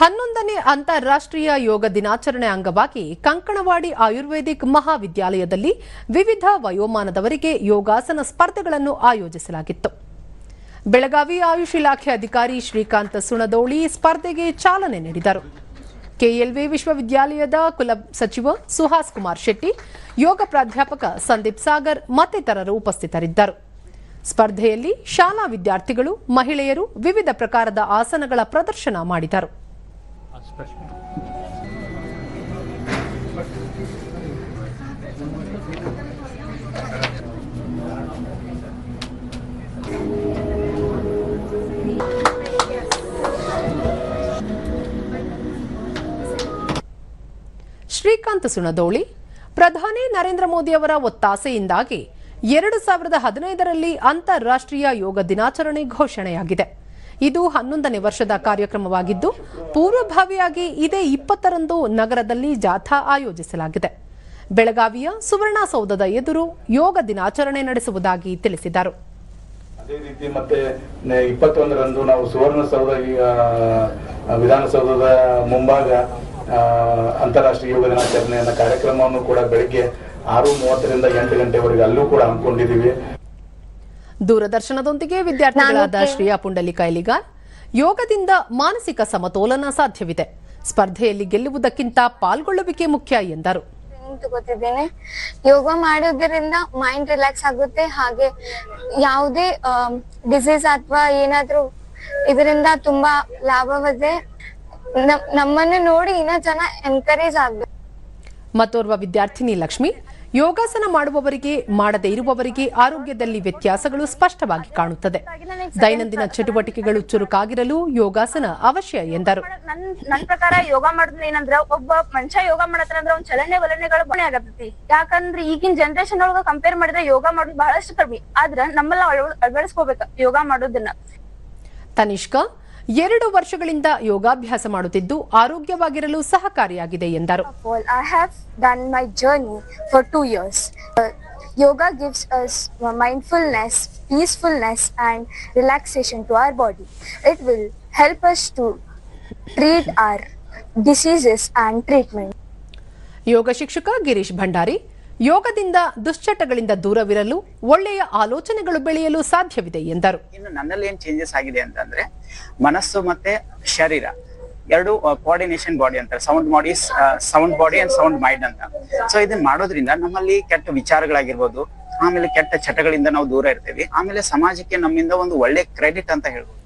ಹನ್ನೊಂದನೇ ಅಂತಾರಾಷ್ಟ್ರೀಯ ಯೋಗ ದಿನಾಚರಣೆ ಅಂಗವಾಗಿ ಕಂಕಣವಾಡಿ ಆಯುರ್ವೇದಿಕ್ ಮಹಾವಿದ್ಯಾಲಯದಲ್ಲಿ ವಿವಿಧ ವಯೋಮಾನದವರಿಗೆ ಯೋಗಾಸನ ಸ್ಪರ್ಧೆಗಳನ್ನು ಆಯೋಜಿಸಲಾಗಿತ್ತು. ಬೆಳಗಾವಿ ಆಯುಷ್ ಇಲಾಖೆ ಅಧಿಕಾರಿ ಶ್ರೀಕಾಂತ ಸುಣದೋಳಿ ಸ್ಪರ್ಧೆಗೆ ಚಾಲನೆ ನೀಡಿದರು. ಕೆಎಲ್ವಿ ವಿಶ್ವವಿದ್ಯಾಲಯದ ಕುಲ ಸಚಿವ ಸುಹಾಸ್ ಕುಮಾರ್ ಶೆಟ್ಟಿ, ಯೋಗ ಪ್ರಾಧ್ಯಾಪಕ ಸಂದೀಪ್ ಸಾಗರ್ ಮತ್ತಿತರರು ಉಪಸ್ಥಿತರಿದ್ದರು. ಸ್ಪರ್ಧೆಯಲ್ಲಿ ಶಾಲಾ ವಿದ್ಯಾರ್ಥಿಗಳು, ಮಹಿಳೆಯರು ವಿವಿಧ ಪ್ರಕಾರದ ಆಸನಗಳ ಪ್ರದರ್ಶನ ಮಾಡಿದರು. ಶ್ರೀಕಾಂತ್ ಸುಣದೋಳಿ ಪ್ರಧಾನಿ ನರೇಂದ್ರ ಮೋದಿ ಅವರ ಒತ್ತಾಸೆಯಿಂದಾಗಿ ಎರಡು ಸಾವಿರದ ಹದಿನೈದರಲ್ಲಿ ಅಂತಾರಾಷ್ಟ್ರೀಯ ಯೋಗ ದಿನಾಚರಣೆ ಘೋಷಣೆಯಾಗಿದೆ. ಇದು ಹನ್ನೊಂದನೇ ವರ್ಷದ ಕಾರ್ಯಕ್ರಮವಾಗಿದ್ದು, ಪೂರ್ವಭಾವಿಯಾಗಿ ಇದೇ ಇಪ್ಪತ್ತರಂದು ನಗರದಲ್ಲಿ ಜಾಥಾ ಆಯೋಜಿಸಲಾಗಿದೆ. ಬೆಳಗಾವಿಯ ಸುವರ್ಣಸೌಧದ ಎದುರು ಯೋಗ ದಿನಾಚರಣೆ ನಡೆಸುವುದಾಗಿ ತಿಳಿಸಿದರು. ಅದೇ ರೀತಿ ಮತ್ತೆ ಇಪ್ಪತ್ತೊಂದರಂದು ನಾವು ಸುವರ್ಣಸೌಧ ವಿಧಾನಸೌಧದ ಮುಂಭಾಗ ಅಂತಾರಾಷ್ಟ್ರೀಯ ಯೋಗ ದಿನಾಚರಣೆಯನ್ನ ಕಾರ್ಯಕ್ರಮವನ್ನು ಕೂಡ ಬೆಳಿಗ್ಗೆ ಆರು ಮೂವತ್ತರಿಂದ ಎಂಟು ಗಂಟೆವರೆಗೆ ಅಲ್ಲೂ ಕೂಡ ಹಮ್ಮಿಕೊಂಡಿದ್ದೀವಿ. ದೂರದರ್ಶನದೊಂದಿಗೆ ವಿದ್ಯಾರ್ಥಿಗಳಾದ ಶ್ರೀಯಾ ಪುಂಡಲಿ ಕೈಲಿಗಾರ್ ಯೋಗದಿಂದ ಮಾನಸಿಕ ಸಮತೋಲನ ಸಾಧ್ಯವಿದೆ. ಸ್ಪರ್ಧೆಯಲ್ಲಿ ಗೆಲ್ಲುವುದಕ್ಕಿಂತ ಪಾಲ್ಗೊಳ್ಳುವಿಕೆ ಮುಖ್ಯ ಎಂದರು. ಗೊತ್ತಿದ್ದೇನೆ. ತಗೋತಿದ್ದೇನೆ ಯೋಗ ಮಾಡೋದ್ರಿಂದ ಮೈಂಡ್ ರಿಲ್ಯಾಕ್ಸ್ ಆಗುತ್ತೆ. ಹಾಗೆ ಯಾವುದೇ ಡಿಸೀಸ್ ಅಥವಾ ಏನಾದ್ರೂ ಇದರಿಂದ ತುಂಬಾ ಲಾಭವಿದೆ. ನಮ್- ನಮ್ಮನ್ನು ನೋಡಿ ಇನ್ನ ಜನ ಎನ್ಕರೇಜ್ ಆಗ್ಬೇಕು. ಮತ್ತೋರ್ವ ವಿದ್ಯಾರ್ಥಿನಿ ಲಕ್ಷ್ಮಿ ಯೋಗಾಸನ ಮಾಡುವವರಿಗೆ ಮಾಡದೇ ಇರುವವರಿಗೆ ಆರೋಗ್ಯದಲ್ಲಿ ವ್ಯತ್ಯಾಸಗಳು ಸ್ಪಷ್ಟವಾಗಿ ಕಾಣುತ್ತದೆ. ದೈನಂದಿನ ಚಟುವಟಿಕೆಗಳು ಚುರುಕಾಗಿರಲು ಯೋಗಾಸನ ಅವಶ್ಯ ಎಂದರು. ನನ್ನ ನನ್ ಪ್ರಕಾರ ಯೋಗ ಮಾಡೋದ್ರೆ ಏನಂದ್ರ ಒಬ್ಬ ಮನುಷ್ಯ ಯೋಗ ಮಾಡತ್ತಂದ್ರ ಒಂದು ಚಲನೆ ವಲನೆಗಳು ಬಣೆ ಆಗತೈತಿ. ಯಾಕಂದ್ರೆ ಈಗಿನ ಜನರೇಷನ್ ಒಳಗ ಕಂಪೇರ್ ಮಾಡಿದ್ರೆ ಯೋಗ ಮಾಡೋದು ಬಹಳಷ್ಟು ಕಡಿಮೆ. ಆದ್ರ ನಮ್ಮೆಲ್ಲ ಅಳವಡಿಸ್ಕೋಬೇಕ ಯೋಗ ಮಾಡೋದನ್ನ. ತನಿಷ್ಕಾ ಎರಡು ವರ್ಷಗಳಿಂದ ಯೋಗಾಭ್ಯಾಸ ಮಾಡುತ್ತಿದ್ದು ಆರೋಗ್ಯವಾಗಿರಲು ಸಹಕಾರಿಯಾಗಿದೆ ಎಂದರು I have done my journey for two years yoga gives yoga gives us mindfulness, peacefulness, and relaxation to our body. It will help us to treat our diseases and treatment. ಯೋಗ ಶಿಕ್ಷಕ ಗಿರೀಶ್ ಭಂಡಾರಿ ಯೋಗದಿಂದ ದುಶ್ಚಟಗಳಿಂದ ದೂರವಿರಲು ಒಳ್ಳೆಯ ಆಲೋಚನೆಗಳು ಬೆಳೆಯಲು ಸಾಧ್ಯವಿದೆ ಎಂದರು. ಇನ್ನು ನನ್ನಲ್ಲಿ ಏನ್ ಚೇಂಜಸ್ ಆಗಿದೆ ಅಂತಂದ್ರೆ, ಮನಸ್ಸು ಮತ್ತೆ ಶರೀರ, ಎರಡು ಕೋಆರ್ಡಿನೇಷನ್ ಬಾಡಿ ಅಂತಾರೆ. Sound body sound body and sound mind ಅಂತ. ಸೊ ಇದನ್ನ ಮಾಡೋದ್ರಿಂದ ನಮ್ಮಲ್ಲಿ ಕೆಟ್ಟ ವಿಚಾರಗಳಾಗಿರ್ಬೋದು, ಆಮೇಲೆ ಕೆಟ್ಟ ಚಟಗಳಿಂದ ನಾವು ದೂರ ಇರ್ತೀವಿ, ಆಮೇಲೆ ಸಮಾಜಕ್ಕೆ ನಮ್ಮಿಂದ ಒಂದು ಒಳ್ಳೆ ಕ್ರೆಡಿಟ್ ಅಂತ ಹೇಳ್ಬೋದು.